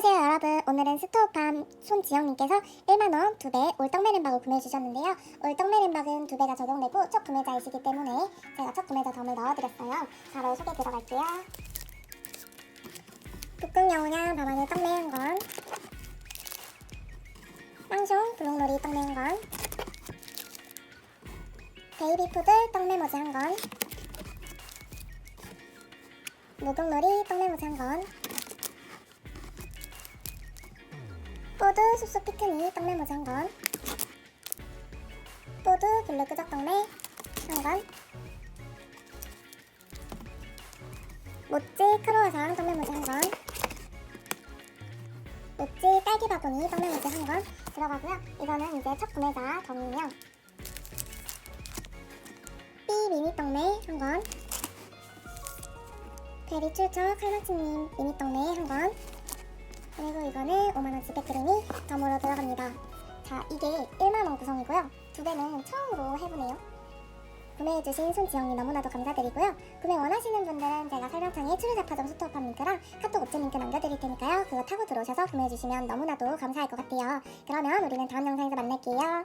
안녕하세요 여러분. 오늘은 스토어팜 손지영님께서 1만원 2배 올떡메린박을 구매해주셨는데요. 올떡메린박은 2배가 적용되고 첫 구매자이시기 때문에 제가 첫 구매자 덤을 넣어드렸어요. 바로 소개 들어갈게요. 영양 밤하늘 떡 매운 건? 쌍숑 블록놀이 떡 매운 건? 베이비푸드 떡 메모지 한건? 무국놀이 떡 메모지 한건 뽀드 숲속 피크닉 떡 메모지 한건. 뽀드 블루 끄적 떡메 한 건. 모찌 크로와상 떡 메모지 한건. 모찌 딸기 바구니 떡 메모지 한건. 들어가고요. 이거는 이제 첫 구매자 덤이며 삐 미니 떡메 한 건. 베리 출처 칼마치님 미니 떡메 백크림이 덤으로 들어갑니다. 자, 이게 1만원 구성이고요. 두 배는 처음으로 해보네요. 구매해주신 손지영님 너무나도 감사드리고요. 구매 원하시는 분들은 제가 설명창에 추리자파점 스토어팜 링크랑 카톡 옵션 링크 남겨드릴 테니까요. 그거 타고 들어오셔서 구매해주시면 너무나도 감사할 것 같아요. 그러면 우리는 다음 영상에서 만날게요.